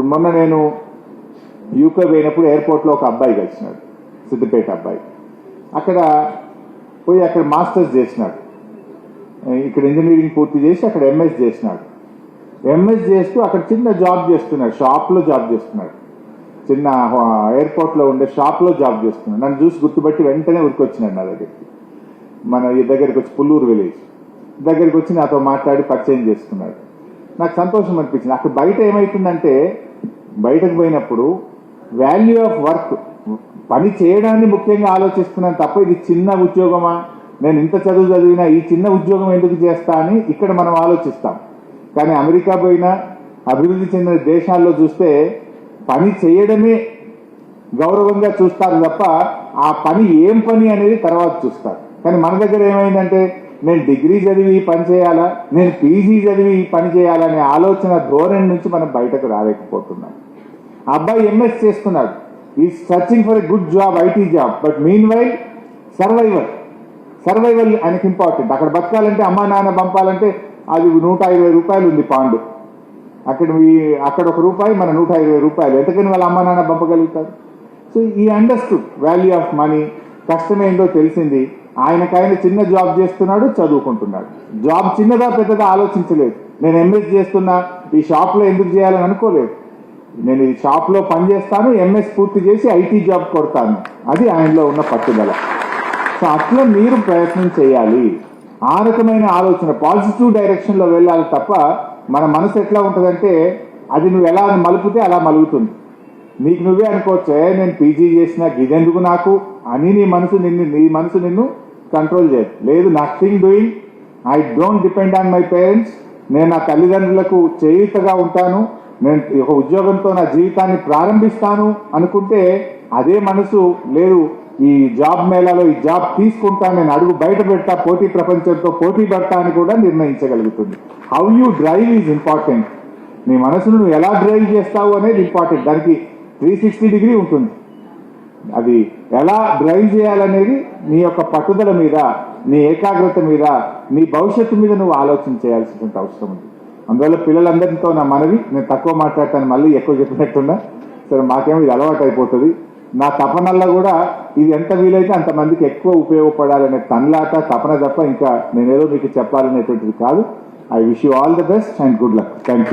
ఇప్పుడు మొన్న నేను యూకే పోయినప్పుడు ఎయిర్పోర్ట్లో ఒక అబ్బాయి కలిసినాడు సిద్దిపేట అబ్బాయి. అక్కడ పోయి అక్కడ మాస్టర్స్ చేసినాడు. ఇక్కడ ఇంజనీరింగ్ పూర్తి చేసి అక్కడ ఎంఎస్ చేసినాడు. ఎంఎస్ చేస్తూ అక్కడ చిన్న జాబ్ చేస్తున్నాడు షాప్లో జాబ్ చేస్తున్నాడు. చిన్న ఎయిర్పోర్ట్లో ఉండే షాప్లో జాబ్ చేస్తున్నాడు. నన్ను చూసి గుర్తుపట్టి వెంటనే ఉరికొచ్చినాడు నా దగ్గరికి. మన ఈ దగ్గరికి వచ్చి పుల్లూరు విలేజ్ దగ్గరికి వచ్చి నాతో మాట్లాడి పరిచయం చేసుకున్నాడు నాకు సంతోషం అనిపించింది. అక్కడ బయట ఏమవుతుందంటే బయటకు పోయినప్పుడు వాల్యూ ఆఫ్ వర్క్ పని చేయడాన్ని ముఖ్యంగా ఆలోచిస్తున్నాను తప్ప ఇది చిన్న ఉద్యోగమా? నేను ఇంత చదువు చదివినా ఈ చిన్న ఉద్యోగం ఎందుకు చేస్తా అని ఇక్కడ మనం ఆలోచిస్తాం. కానీ అమెరికా పోయినా అభివృద్ధి చెందిన దేశాల్లో చూస్తే పని చేయడమే గౌరవంగా చూస్తారు తప్ప ఆ పని ఏం పని అనేది తర్వాత చూస్తారు. కానీ మన దగ్గర ఏమైందంటే నేను డిగ్రీ చదివి పని చేయాలా? నేను పీజీ చదివి పని చేయాలనే ఆలోచన ధోరణి నుంచి మనం బయటకు రాలేకపోతున్నాం. అబ్బాయి ఎంఎస్ చేస్తున్నాడు. He searching for a good job IT job but meanwhile survival survival ఆయనకి ఇంపార్టెంట్ అక్కడ బతకాలంటే అమ్మా నాన్న పంపాలంటే అది నూట ఇరవై రూపాయలు ఉంది పాండు. అక్కడ ఈ- అక్కడ ఒక రూపాయి మన నూట ఇరవై రూపాయలు. ఎంతకని వాళ్ళ అమ్మా నాన్న పంపగలుగుతారు. So he understood value of money కష్టమేందో తెలిసింది. ఆయనకైనా చిన్న జాబ్ చేస్తున్నాడు చదువుకుంటున్నాడు. జాబ్ చిన్నదా పెద్దదా ఆలోచించలేదు. నేను ఎంఎస్ చేస్తున్నా ఈ షాప్లో ఎందుకు చేయాలని అనుకోలేదు. నేను ఈ షాప్లో పని చేస్తాను ఎంఎస్ పూర్తి చేసి ఐటీ జాబ్ కొడతాను. అది ఆయనలో ఉన్న పట్టుదల. సో అట్లా మీరు ప్రయత్నం చేయాలి. ఆ రకమైన ఆలోచన పాజిటివ్ డైరెక్షన్లో వెళ్ళాలి తప్ప మన మనసు ఎట్లా ఉంటుందంటే అది నువ్వు ఎలా మలుపుతే అలా మలుగుతుంది. నీకు నువ్వే అనుకోవచ్చే నేను పీజీ చేసిన ఇదెందుకు నాకు? అని నీ మనసు నిన్ను నీ మనసు నిన్ను కంట్రోల్ చేయదు. లేదు nothing doing I don't depend on my parents నేను నా తల్లిదండ్రులకు చేయుతగా ఉంటాను. నేను ఒక ఉద్యోగంతో నా జీవితాన్ని ప్రారంభిస్తాను అనుకుంటే అదే మనసు లేదు ఈ జాబ్ మేళాలో ఈ జాబ్ తీసుకుంటాను నేను అడుగు బయట పెడతా పోటీ ప్రపంచంతో పోటీ పడతా అని కూడా నిర్ణయించగలుగుతుంది. How you drive is important నీ మనసును నువ్వు ఎలా డ్రైవ్ చేస్తావు అనేది ఇంపార్టెంట్ దానికి త్రీ సిక్స్టీ డిగ్రీ ఉంటుంది. అది ఎలా డ్రైవ్ చేయాలనేది నీ యొక్క పట్టుదల మీద నీ ఏకాగ్రత మీద నీ భవిష్యత్తు మీద నువ్వు ఆలోచన చేయాల్సినటువంటి అవసరం ఉంది. అందువల్ల పిల్లలందరితో నా మనవి నేను తక్కువ మాట్లాడతాను మళ్ళీ ఎక్కువ చెప్పినట్టున్నా. సరే మాకేమో ఇది అలవాటు అయిపోతుంది. నా తపనల్లో కూడా ఇది ఎంత వీలైతే అంతమందికి ఎక్కువ ఉపయోగపడాలనే తన్లాట తపన తప్ప ఇంకా నేనేదో మీకు చెప్పాలనేటువంటిది కాదు. I wish you all the best and good luck thank you